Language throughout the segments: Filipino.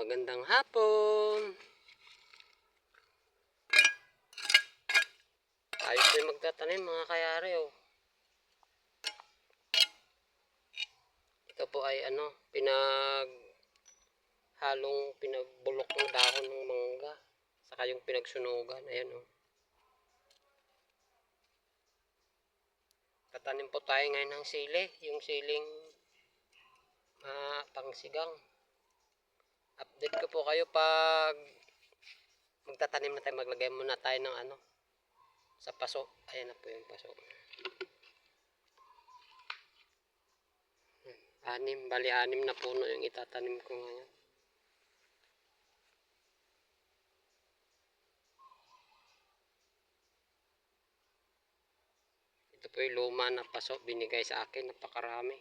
Magandang hapon. Ayos po yung magtatanim mga kayari oh. Ito po ay ano, pinag halong pinagbulok ng dahon ng mangga. Saka yung pinagsunugan. Ayan oh. Tatanim po tayo ngayon ng sili. Yung siling ah, pangsigang. Update ko po kayo pag magtatanim na tayo. Maglagay muna tayo ng ano sa paso. Ayan na po yung paso. Anim, bali anim na puno yung itatanim ko ngayon. Ito po yung luma na paso binigay sa akin. Napakarami.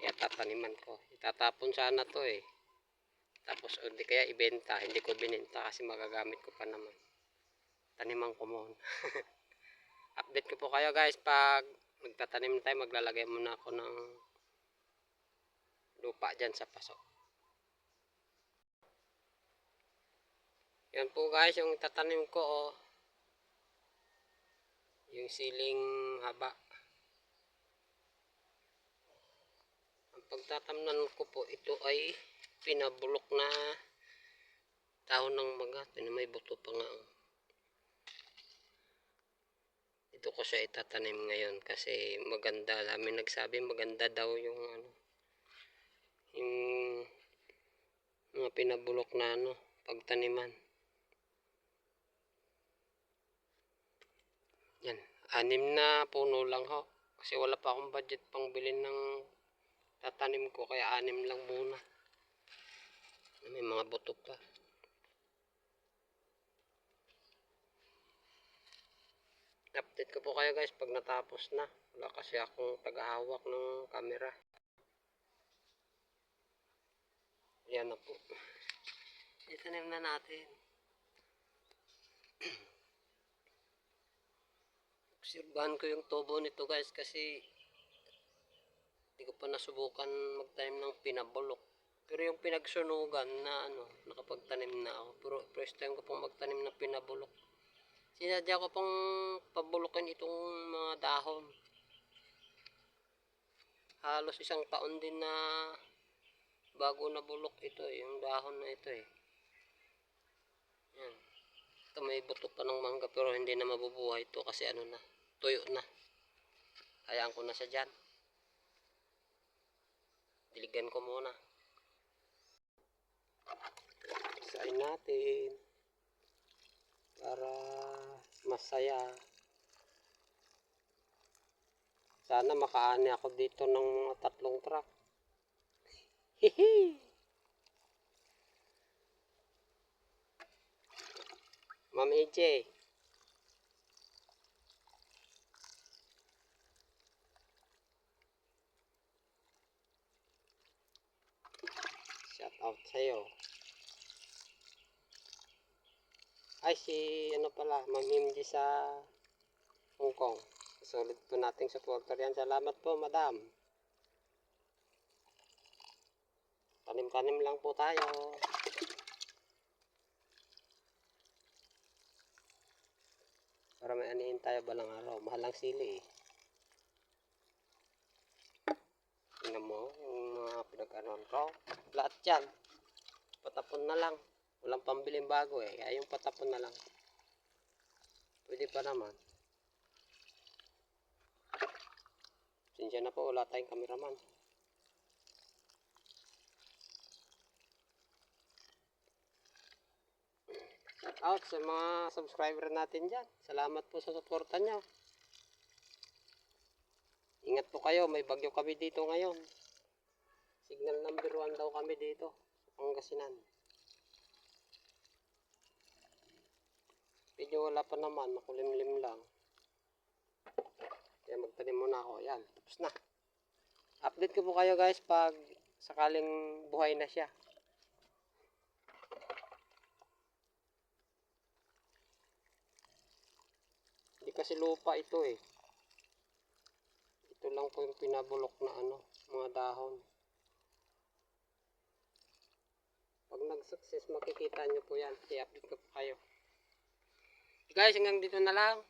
Kaya tataniman ko. Itatapon sana to eh. Tapos o di kaya ibenta. Hindi ko bininta kasi magagamit ko pa naman. Taniman ko muna. Update ko po kayo guys pag magtatanim tayo. Maglalagay muna ako ng lupa dyan sa paso. Yan po guys yung tatanim ko oh. Yung siling haba. Ang pagtatamnan ko po ito ay pinabulok na dahon ng magat. Ano may buto pa nga. oh. Ito ko siya itatanim ngayon kasi maganda. Dami nagsabi maganda daw yung ano yung mga pinabulok na ano pagtaniman. Yan. Anim na puno lang ho. Kasi wala pa akong budget pang bilhin ng tatanim ko. Kaya anim lang muna. May mga buto pa. Update ko po kayo guys pag natapos na. Wala kasi akong tagahawak ng camera. Yan na po. Itanim na natin. Obserbahan ko yung tubo nito guys kasi hindi ko pa nasubukan magtanim ng pinabulok. Pero yung pinagsunugan na ano, nakapagtanim na ako. Pero first time ko pong magtanim ng pinabulok. Sinadya ko pong pabulukin itong mga dahon. Halos isang taon din na bago na bulok ito yung dahon na ito eh. Yan. Ito may buto pa ng mangga pero hindi na mabubuhay ito kasi ano na, tuyo na. Hayaan ko na siya dyan. Diligan ko muna. Isain natin. Para masaya. Sana makaani ako dito ng mga tatlong truck. Hihi! Ma'am AJ. Out sa'yo. Ay, si ano pala, Ma'am sa Hong Kong. Sulit po nating supporter yan. Salamat po, madam. Tanim-tanim lang po tayo. Para may anihin tayo balang araw. Mahal ang sili eh. Tingnan mo, yung mga pinag-anon ko. Lahat yan. Patapon na lang. Walang pambiling bago eh. Kaya yung patapon na lang. Pwede pa naman. Sinsya na po, wala tayong kameraman. Out sa mga subscriber natin dyan. Salamat po sa suporta nyo. Ingat po kayo, may bagyo kami dito ngayon. Signal number 1 daw kami dito. Pangasinan. Medyo wala pa naman, makulimlim lang. Kaya magtanim muna ako. Yan, tapos na. Update ko po kayo guys pag sakaling buhay na siya. Hindi kasi lupa ito eh. Ito lang po yung pinabulok na ano, mga dahon. Pag nag success, makikita nyo po yan. I-update ko po kayo. Guys, hanggang dito na lang.